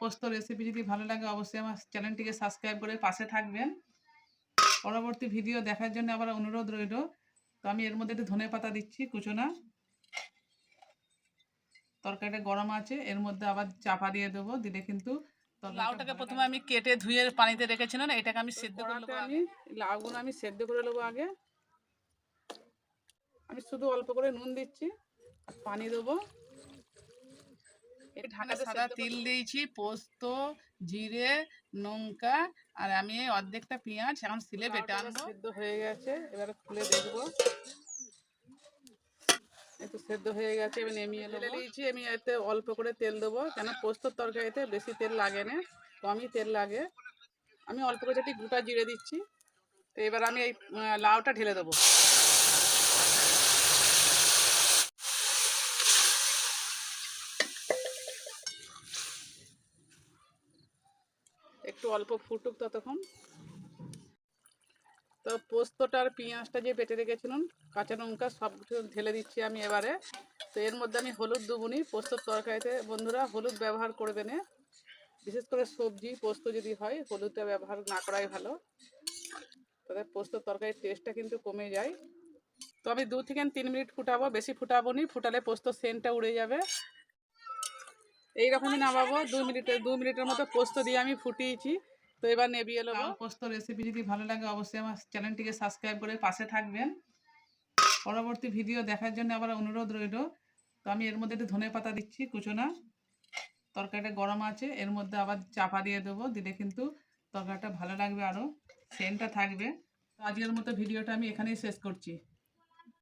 পোস্ত রেসিপি যদি ভালো লাগে অবশ্যই আমার চ্যানেলটিকে সাবস্ক্রাইব করে পাশে থাকবেন। পরবর্তী ভিডিও দেখার জন্য আবার অনুরোধ রইল। তো আমি এর মধ্যে একটু ধনে পাতা দিচ্ছি কুচোনা। তরকারিটা গরম আছে এর মধ্যে আবার চাপা দিয়ে দেবো দিলে কিন্তু লাউটাকে প্রথমে আমি কেটে ধুয়ে পানিতে রেখেছিলাম এটাকে আমি সেদ্ধ করে নেব আমি লাউগুলো আমি সেদ্ধ করে নেব আগে। আমি শুধু অল্প করে নুন দিচ্ছি পানি দেবো। এই ঢাকাতে সাদা তিল দিয়েছি পোস্ত জিরে লঙ্কা আর আমি এই অর্ধেকটা পেঁয়াজ এখন সিলে বেটে আনব সেদ্ধ হয়ে গেছে এবারে খুলে দেখব। একটু সেদ্ধ হয়ে গেছে এবার নেমিয়ে ঢেলে দিয়েছি আমি এতে অল্প করে তেল দেবো কেন পোস্তর তরকারিতে বেশি তেল লাগে না কমই তেল লাগে। আমি অল্প করে একটু গোটা জিরে দিচ্ছি তো এবার আমি এই লাউটা ঢেলে দেবো। একটু অল্প ফুটুক ততক্ষণ। তো পোস্তটা আর পেঁয়াজটা যে বেটে রেখেছিলাম, কাঁচা লঙ্কা সব কিছু ঢেলে দিচ্ছি আমি এবারে। তো এর মধ্যে আমি হলুদ দুবুনি পোস্তর তরকারিতে। বন্ধুরা, হলুদ ব্যবহার করবে না বিশেষ করে সবজি, পোস্ত যদি হয়, হলুদটা ব্যবহার না করাই ভালো। তাদের পোস্তর তরকারির টেস্টটা কিন্তু কমে যায়। তো আমি দু থেকে তিন মিনিট ফুটাবো। বেশি ফুটাবো নি, ফুটালে পোস্ত সেন্টটা উড়ে যাবে। এইরকমই নামাবো। দু মিনিটের দু মিনিটের মতো পোস্ত দিয়ে আমি ফুটিয়েছি। তো এবার নেবিয়ে নেব। পোস্ত রেসিপি যদি ভালো লাগে অবশ্যই আমার চ্যানেলটিকে সাবস্ক্রাইব করে পাশে থাকবেন। পরবর্তী ভিডিও দেখার জন্য আবার অনুরোধ রইল। তো আমি এর মধ্যে একটু ধনে পাতা দিচ্ছি কুচোনা। তরকারিটা গরম আছে এর মধ্যে আবার চাপা দিয়ে দেবো। দিলে কিন্তু তরকারিটা ভালো লাগবে আরও সেন্টটা থাকবে। তো আজকের মতো ভিডিওটা আমি এখানেই শেষ করছি।